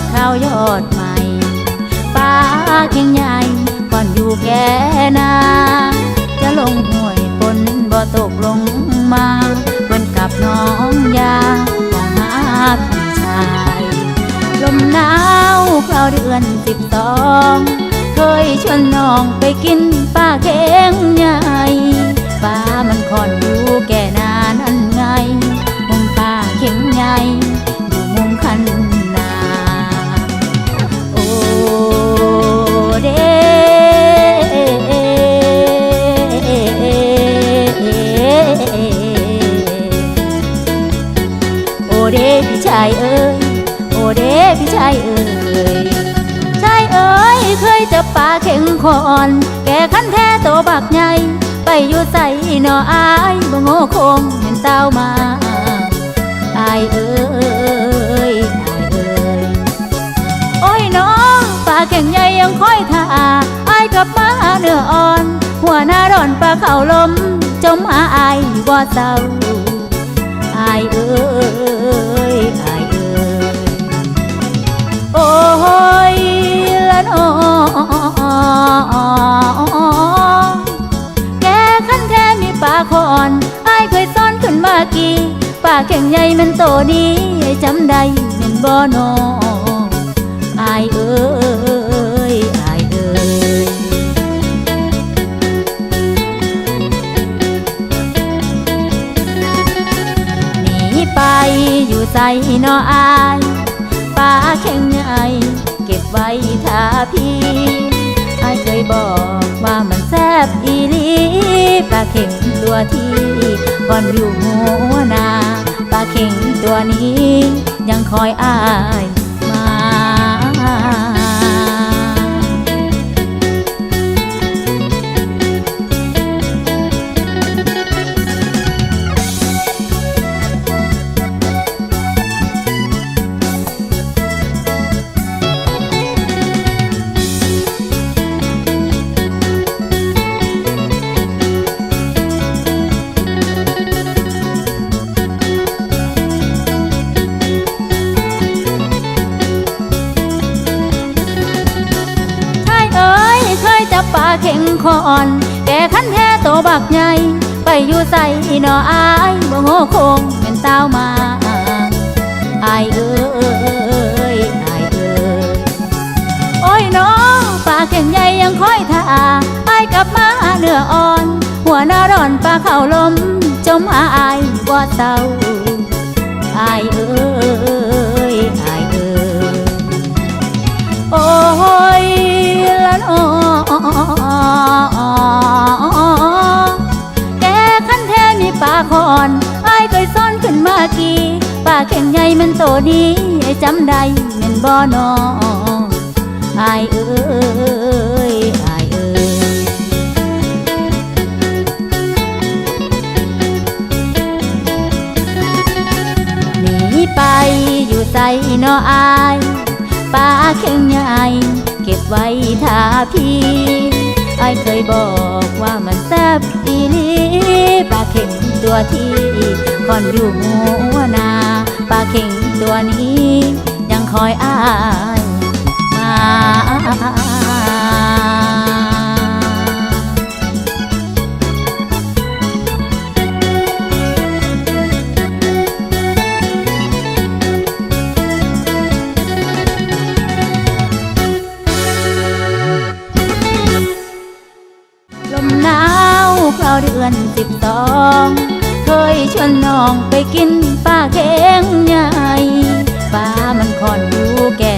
ดข้าวยอดใหม่ป้าเคียงใหญ่ก่อนอยู่แกนา จะลงห้วยปนบ่ตกลงมาบนกับน้องยาของหาพี่ชาย ลมหนาวคราวเดือนสิบสองเคยชวนน้องไปกินป้าเค้งใหญ่ป้ามันคอนอยู่แก จะปลาเข่งคอนแก่ขันแท้โตบักใหญ่ไปอยู่ใส่หนออายบ่โง่คงเห็นเต้ามาอายเอ้ยอายเอ้ยโอ้ยน้องปลาเก่งใหญ่ยังคอยท่าอายกับมาเนื้ออ่อน หัวหน้าร้อนปลาเข่าลม จมหาอายบ่เศร้าอายเอ้ย ปลาเก่งใหญ่มันโตนี้จำได้แม่นบ่นองอายเอ้ยอายเอ้ยหนีไปอยู่ใส่นออายป้าแข็งใหญ่เก็บไว้ท่าพี่อายเคยบอกว่ามันแซบอีลีปลาเข็งตัวที่ก่อนอยู่หัวนาาเข็งตัวนี้ ยังคอยอาย เข่งคอนแก่ขันแท้โตบักใหญ่ไปอยู่ใส่หนออายบ่โง่คงเป็นเต้ามาอายเอ้ยอายเอ้ยโอ้ยน้องปลาเข่งใหญ่ยังคอยท่าอายกลับมาเนื้ออ่อน หัวหน้าร้อนปลาเข่าลม จมหาอายบ่เศร้าอายเอ้ มีปลาคอนอายเคยซ่อนขึ้นมากี่ปลาแข็งใหญ่มันโตดีไอ้จำได้แม่นบ่อนออายเอ้ยอเอ้ยหนีไปอยู่ใส่นออายปลาเข่งใหญ่เก็บไว้ท่าพี่อเคยบอกว่ามันแซบอีลี ตัวที่ก่อนอยู่หัวนาปลาเข่งตัวนี้ ยังคอยอายมา เดือนสิบสองเคยชวนน้องไปกินปลาเค็งใหญ่ปลามันคอนอยู่แก่